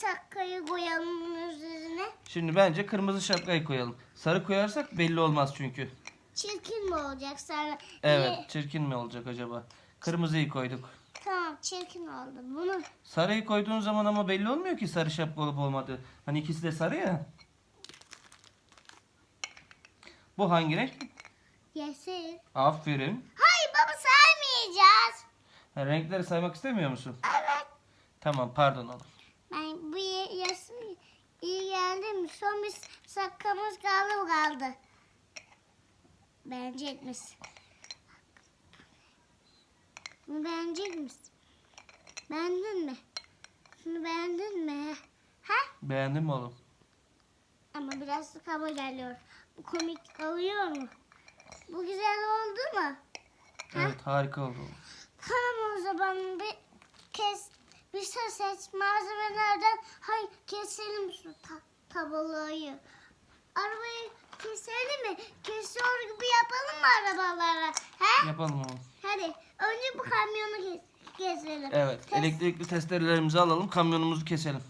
şapkayı koyalım üzerine? Şimdi bence kırmızı şapkayı koyalım. Sarı koyarsak belli olmaz çünkü. Çirkin mi olacak sonra? Evet, Niye- çirkin mi olacak acaba? Kırmızıyı koyduk. Tamam çirkin oldu. Bunu Sarıyı koyduğun zaman ama belli olmuyor ki sarı şapka olup olmadığı. Hani ikisi de sarı ya. Bu hangi renk? yesin. Aferin. Hayır baba saymayacağız. Ha, renkleri saymak istemiyor musun? Evet. Tamam pardon oğlum. Ben bu yesin iyi geldi mi? Son bir sakamız kaldı kaldı? Beğenecek misin? Bunu beğenecek misin? Beğendin mi? Şunu beğendin mi? Ha? Beğendin mi oğlum? Ama biraz kaba geliyor. Bu komik oluyor mu? Bu güzel oldu mu? Evet harika oldu. Tamam o zaman bir kes bir şey seç malzemelerden hay keselim şu ta- tabelayı. Arabayı keselim mi? Kesiyor gibi yapalım mı arabalara? He? Yapalım oğlum. Hadi önce bu kamyonu kes keselim. Evet Kes- elektrikli testerelerimizi alalım kamyonumuzu keselim.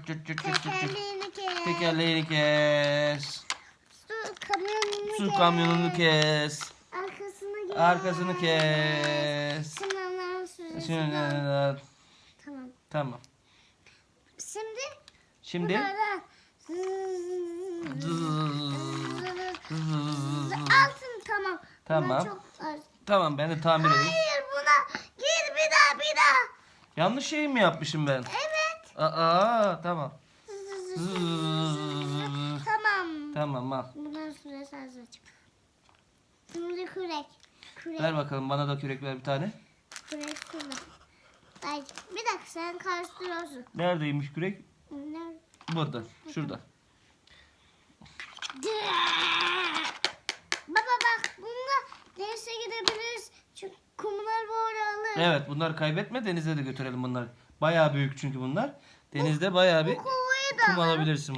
Tekerleğini kes. Tekerleğini kes. Su kamyonunu Su kes. kamyonunu kes. Arkasını kes. Şimdi, Tamam. tamam. Şimdi Şimdi altın tamam. Tamam. Bunlar çok az. tamam ben de tamir edeyim. Hayır buna gir bir daha bir daha. Yanlış şey mi yapmışım ben? Evet. Aa tamam. Tamam. Tamam al. Bundan süresi azıcık. Şimdi kürek. Kürek. Ver bakalım bana da kürek ver bir tane. Kürek şurada. Ay, bir dakika sen karıştırıyorsun. Neredeymiş kürek? Nerede? Burada. Şurada. Baba bak bununla denize gidebiliriz. Çünkü kumlar böyle alır. Evet bunları kaybetme denize de götürelim bunları. Bayağı büyük çünkü bunlar. Denizde bayağı bir Bu kovayı da kum alabilirsin.